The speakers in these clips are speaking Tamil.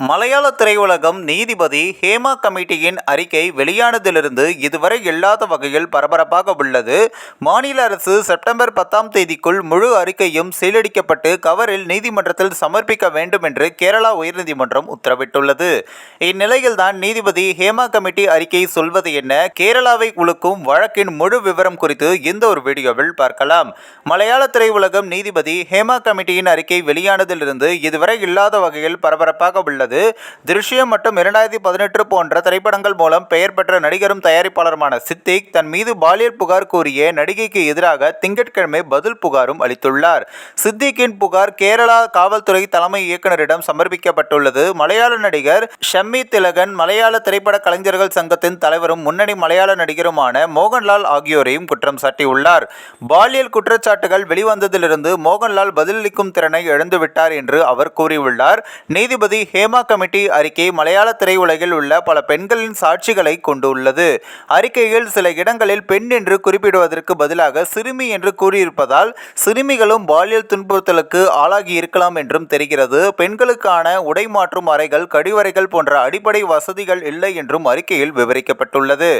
மலையாள திரையுலகம் நீதிபதி ஹேமா கமிட்டியின் அறிக்கை வெளியானதிலிருந்து இதுவரை இல்லாத வகையில் பரபரப்பாக உள்ளது. மாநில அரசு செப்டம்பர் பத்தாம் தேதிக்குள் முழு அறிக்கையும் சீலடிக்கப்பட்டு கவரில் நீதிமன்றத்தில் சமர்ப்பிக்க வேண்டும் என்று கேரளா உயர்நீதிமன்றம் உத்தரவிட்டுள்ளது. இந்நிலையில்தான் நீதிபதி ஹேமா கமிட்டி அறிக்கை சொல்வது என்ன? கேரளாவை உழுக்கும் வழக்கின் முழு விவரம் குறித்து இந்த ஒரு வீடியோவில் பார்க்கலாம். மலையாள திரையுலகம் நீதிபதி ஹேமா கமிட்டியின் அறிக்கை வெளியானதிலிருந்து இதுவரை இல்லாத வகையில் பரபரப்பாக உள்ளது. உள்ளது. திருஷ்யம் மற்றும் இரண்டாயிரத்தி பதினெட்டு போன்ற திரைப்படங்கள் மூலம் பெயர் பெற்ற நடிகரும் தயாரிப்பாளருமான சித்திக் தன் மீது பாலியல் புகார் கூறிய நடிகைக்கு எதிராக திங்கட்கிழமை பதில் புகாரும் அளித்துள்ளார். சித்திக்கின் புகார் கேரளா காவல்துறை தலைமை இயக்குநரிடம் சமர்ப்பிக்கப்பட்டுள்ளது. மலையாள நடிகர் ஷம்மி திலகன் மலையாள திரைப்பட கலைஞர்கள் சங்கத்தின் தலைவரும் முன்னணி மலையாள நடிகருமான மோகன்லால் ஆகியோரையும் குற்றம் சாட்டியுள்ளார். பாலியல் குற்றச்சாட்டுகள் வெளிவந்ததிலிருந்து மோகன்லால் பதிலளிக்கும் திறனை இழந்துவிட்டார் என்று அவர் கூறியுள்ளார். நீதிபதி ஹேமா சினிமா கமிட்டி அறிக்கை மலையாள திரையுலகில் உள்ள பல பெண்களின் சாட்சிகளை கொண்டுள்ளது. அறிக்கையில் சில இடங்களில் பெண் என்று குறிப்பிடுவதற்கு பதிலாக சிறுமி என்று கூறியிருப்பதால் சிறுமிகளும் பாலியல் துன்புறுத்தலுக்கு ஆளாகி இருக்கலாம் என்றும் தெரிகிறது. பெண்களுக்கான உடை மாற்றும் அறைகள் கடிவறைகள் போன்ற அடிப்படை வசதிகள் இல்லை என்றும் அறிக்கையில் விவரிக்கப்பட்டுள்ளது.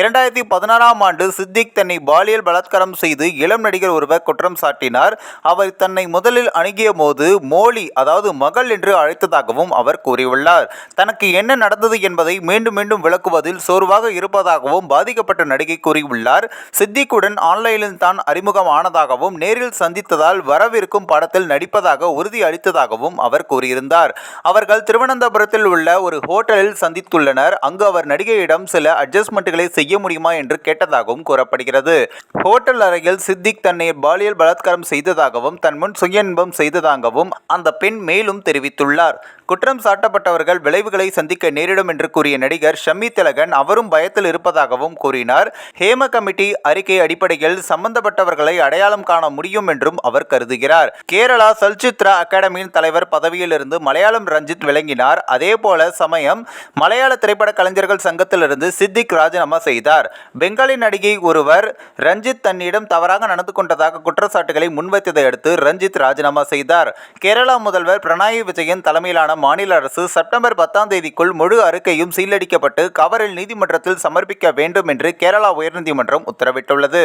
இரண்டாயிரத்தி பதினாறாம் ஆண்டு சித்திக் தன்னை பாலியல் பலாத்காரம் செய்து இளம் நடிகர் ஒருவர் குற்றம் சாட்டினார். அவர் தன்னை முதலில் அணுகிய போது மோலி அதாவது மகள் என்று அழைத்ததாகவும் அவர் கூறியுள்ளார். தனக்கு என்ன நடந்தது என்பதை மீண்டும் மீண்டும் விளக்குவதில் சோர்வாக இருப்பதாகவும் பாதிக்கப்பட்ட நடிகை கூறியுள்ளார். சித்திக்குடன் ஆன்லைனில் தான் அறிமுகம் ஆனதாகவும் நேரில் சந்தித்ததால் வரவிருக்கும் படத்தில் நடிப்பதாக உறுதி அளித்ததாகவும் அவர் கூறியிருந்தார். அவர்கள் திருவனந்தபுரத்தில் உள்ள ஒரு ஹோட்டலில் சந்தித்துள்ளனர். அங்கு அவர் நடிகையிடம் சில அட்ஜஸ்ட்மெண்ட்டுகளை செய்ய முடியுமா என்று கேட்டதாகவும் கூறப்படுகிறது. ஹோட்டல் அறையில் சித்திக் தன்னை பாலியல் பலாத்காரம் செய்ததாகவும் தன் முன் சுயன்பம் செய்ததாகவும் அந்த பெண் மேலும் தெரிவித்துள்ளார். குற்றம் சாட்டப்பட்டவர்கள் விளைவுகளை சந்திக்க நேரிடும் என்று கூறிய நடிகர் ஷம்மி திலகன் அவரும் பயத்தில் இருப்பதாகவும் கூறினார். ஹேம கமிட்டி அறிக்கை அடிப்படையில் சம்பந்தப்பட்டவர்களை அடையாளம் காண முடியும் என்றும் அவர் கருதுகிறார். கேரளா சல்சித்ரா அகாடமியின் தலைவர் பதவியிலிருந்து மலையாளம் ரஞ்சித் விளங்கினார். அதேபோல சமயம் மலையாள திரைப்பட கலைஞர்கள் சங்கத்திலிருந்து சித்திக் ராஜினாமா செய்தார். பெங்காலி நடிகை ஒருவர் ரஞ்சித் தன்னிடம் தவறாக நடந்து கொண்டதாக குற்றச்சாட்டுகளை முன்வைத்ததை அடுத்து ரஞ்சித் ராஜினாமா செய்தார். கேரளா முதல்வர் பிரணாயி விஜயன் தலைமையிலான மாநில அரசு செப்டம்பர் பத்தாம் தேதிக்குள் முழு அறிக்கையும் சீலடிக்கப்பட்டு கவரில் நீதிமன்றத்தில் சமர்ப்பிக்க வேண்டும் என்று கேரளா உயர்நீதிமன்றம் உத்தரவிட்டுள்ளது.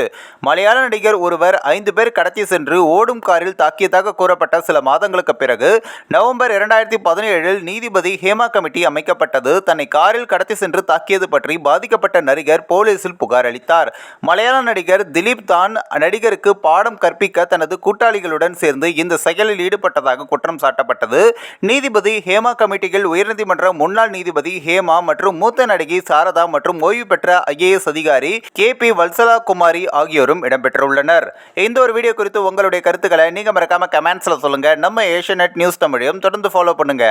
மலையாள நடிகர் ஒருவர் ஐந்து பேர் கடத்தி சென்று ஓடும் காரில் தாக்கியதாக கூறப்பட்ட சில மாதங்களுக்கு பிறகு நவம்பர் இரண்டாயிரத்தி பதினேழில் நீதிபதி ஹேமா கமிட்டி அமைக்கப்பட்டது. தன்னை காரில் கடத்தி சென்று தாக்கியது பற்றி பாதிக்கப்பட்ட நடிகர் போலீசில் புகார் அளித்தார். மலையாள நடிகர் திலீப் தான் நடிகருக்கு பாடம் கற்பிக்க தனது கூட்டாளிகளுடன் சேர்ந்து இந்த செயலில் ஈடுபட்டதாக குற்றம் சாட்டப்பட்டது. நீதிபதி ஹேமா கமிட்டியில் உயர்நீதிமன்ற முன்னாள் நீதிபதி ஹேமா மற்றும் மூத்த நடிகை சாரதா மற்றும் ஓய்வு பெற்ற ஐஏஎஸ் அதிகாரி கே பி வல்சலா குமாரி ஆகியோரும் இடம்பெற்றுள்ளனர். இந்த ஒரு வீடியோ குறித்து உங்களுடைய கருத்துக்களை நீங்க மறக்காம கமெண்ட்ஸ்ல சொல்லுங்க. நம்ம ஏஷியநெட் நியூஸ் தமிழையும் தொடர்ந்து ஃபாலோ பண்ணுங்க.